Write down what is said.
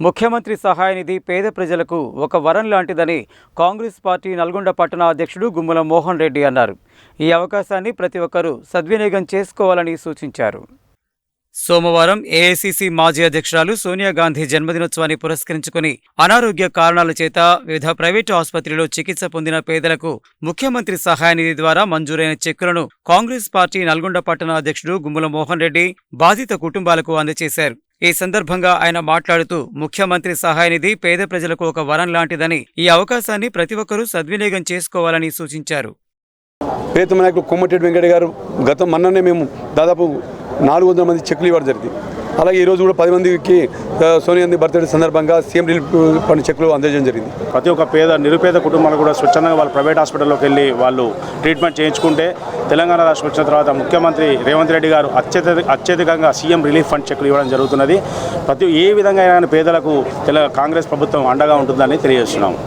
ముఖ్యమంత్రి సహాయ నిధి పేద ప్రజలకు ఒక వరం లాంటిదని కాంగ్రెస్ పార్టీ నల్గొండ పట్టణ అధ్యక్షుడు గుమ్మల మోహన్ రెడ్డి అన్నారు. ఈ అవకాశాన్ని ప్రతి ఒక్కరూ సద్వినియోగం చేసుకోవాలని సూచించారు. సోమవారం ఏఐసిసి మాజీ అధ్యక్షురాలు సోనియా గాంధీ జన్మదినోత్సవాన్ని పురస్కరించుకుని అనారోగ్య కారణాల చేత వివిధ ప్రైవేటు ఆసుపత్రిలో చికిత్స పొందిన పేదలకు ముఖ్యమంత్రి సహాయ నిధి ద్వారా మంజూరైన చెక్కులను కాంగ్రెస్ పార్టీ నల్గొండ పట్టణ అధ్యక్షుడు గుమ్మల మోహన్ రెడ్డి బాధిత కుటుంబాలకు అందజేశారు. ఈ సందర్భంగా ఆయన మాట్లాడుతూ ముఖ్యమంత్రి సహాయ నిధి పేద ప్రజలకు ఒక వరం లాంటిదని ఈ అవకాశాన్ని ప్రతి ఒక్కరూ సద్వినియోగం చేసుకోవాలని సూచించారు. పేద నాయకులు కొమ్మటిరెడ్డి వెంకట గారు గతం మొన్ననే మేము దాదాపు నాలుగు వందల మంది చెక్లు ఇవ్వడం జరిగింది. అలాగే ఈరోజు కూడా పది మందికి సోనియా గాంధీ బర్త్డే సందర్భంగా సీఎం రిలీఫ్ ఫండ్ చెక్లు అందజేయడం జరిగింది. ప్రతి ఒక్క పేద నిరుపేద కుటుంబాలు కూడా స్వచ్ఛందంగా వాళ్ళు ప్రైవేట్ హాస్పిటల్లోకి వెళ్ళి వాళ్ళు ట్రీట్మెంట్ చేయించుకుంటే తెలంగాణ రాష్ట్రం వచ్చిన తర్వాత ముఖ్యమంత్రి రేవంత్ రెడ్డి గారు అత్యధిక అత్యధికంగా సీఎం రిలీఫ్ ఫండ్ చెక్కులు ఇవ్వడం జరుగుతున్నది. ప్రతి ఏ విధంగా అయినా పేదలకు తెల కాంగ్రెస్ ప్రభుత్వం అండగా ఉంటుందని తెలియజేస్తున్నాం